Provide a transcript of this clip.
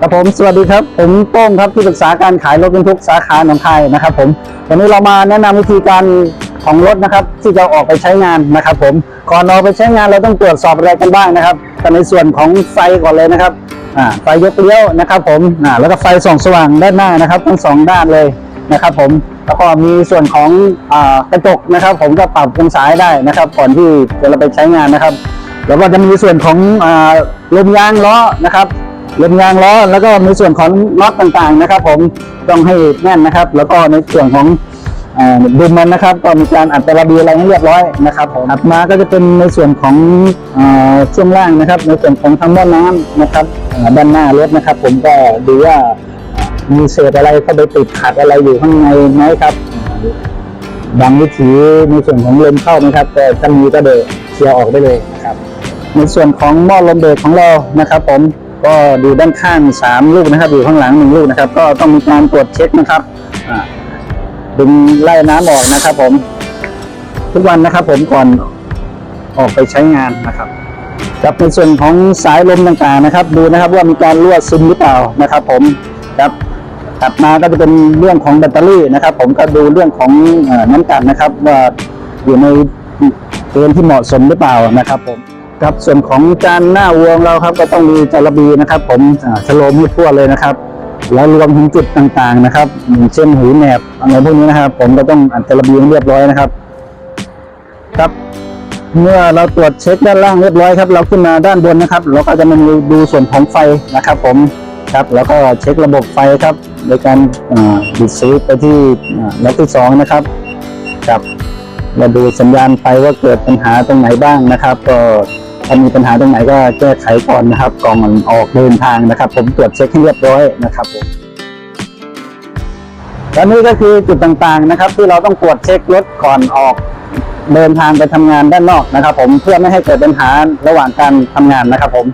ครับผมสวัสดีครับ ผมโต้งครับที่ปรึกษาการขายรถบรรทุกสาขาหนองคายนะครับ ผมวันนี้เรามาแนะนำวิธีการของรถนะครับ ที่จะออกไปใช้งานนะครับ ผมก่อนออกไปใช้งานเราต้องตรวจสอบอะไรกันบ้างนะครับแต่ในส่วนของไฟก่อนเลยนะครับไฟยกเลี้ยวนะครับ ผมแล้วก็ไฟส่องสว่างด้านหน้านะครับทั้งสองด้านเลยนะครับ ผมแล้วก็มีส่วนของอกระจกนะครับ ผมก็ปรับองศาให้ได้นะครับ ก่อนที่จะเราไปใช้งานนะครับ แล้วก็จะมีส่วนของอลมยางล้อนะครับ ลมยางล้อแล้วก็มีส่วนของน็อตต่างๆนะครับ ผมต้องให้แน่นนะครับ แล้วก็ในส่วนของดุมมันนะครับก็มีการอัดตระเบียอะไรให้เรียบร้อยนะครับผมถัดมาก็จะเป็นในส่วนของช่วงล่างนะครับ ในส่วนของทางหม้อน้ำนะครับด้านหน้ารถนะครับ ผมก็ดูว่ามีเศษอะไรเข้าไปติดขัดอะไรอยู่ข้างในไหมครับบางวิถีในส่วนของลมเข้านะครับแต่ถ้ามีก็เดเคลียร์ออกได้เลยนะครับ ในส่วนของหม้อลมเบรกของเรานะครับ ผม ก็ดูด้านข้างสามลูกนะครับ อยู่ข้างหลังหนึ่งลูกนะครับ ก็ต้องมีการตรวจเช็คนะครับดึงไล่น้ำออกนะครับ ผม ทุกวันนะครับ ผมก่อนออกไปใช้งานนะครับครับในส่วนของสายลมต่างๆนะครับ ดูนะครับว่ามีการรั่วซึมหรือเปล่านะครับ ผมครับถัดมาก็จะเป็นเรื่องของแบตเตอรี่นะครับ ผมก็ดูเรื่องของอน้ำกัดนะครับ ว่าอยู่ในเกณฑ์ที่เหมาะสมหรือเปล่านะครับ ผม ครับส่วนของจานหน้าวัวของเราครับก็ต้องมีจาระบีนะครับ ผมชโลมให้ทั่วเลยนะครับ แล้วรวมถึงจุดต่างๆนะครับอย่างเช่นหูแหนบอะไรพวกนี้นะครับ ผมก็ต้องอัดจาระบีให้เรียบร้อยนะครับ ครับเมื่อเราตรวจเช็คด้านล่างเรียบร้อยครับเราขึ้นมาด้านบนนะครับ เราก็จะมาดูส่วนของไฟนะครับ ผมครับ แล้วก็เช็คระบบไฟครับ โดยการบิดสวิตไปที่อ่าล็อกที่สองนะครับครับมาดูสัญญาณไฟว่าเกิดปัญหาตรงไหนบ้างนะครับ ก็ ถ้ามีปัญหาตรงไหนก็แก้ไขก่อนนะครับก่อนมันออกเดินทางนะครับ ผมตรวจเช็คให้เรียบร้อยนะครับผมและนี่ก็คือจุดต่างๆนะครับ ที่เราต้องตรวจเช็ครถก่อนออกเดินทางไปทำงานด้านนอกนะครับ ผมเพื่อไม่ให้เกิดปัญหาระหว่างการทำงานนะครับผม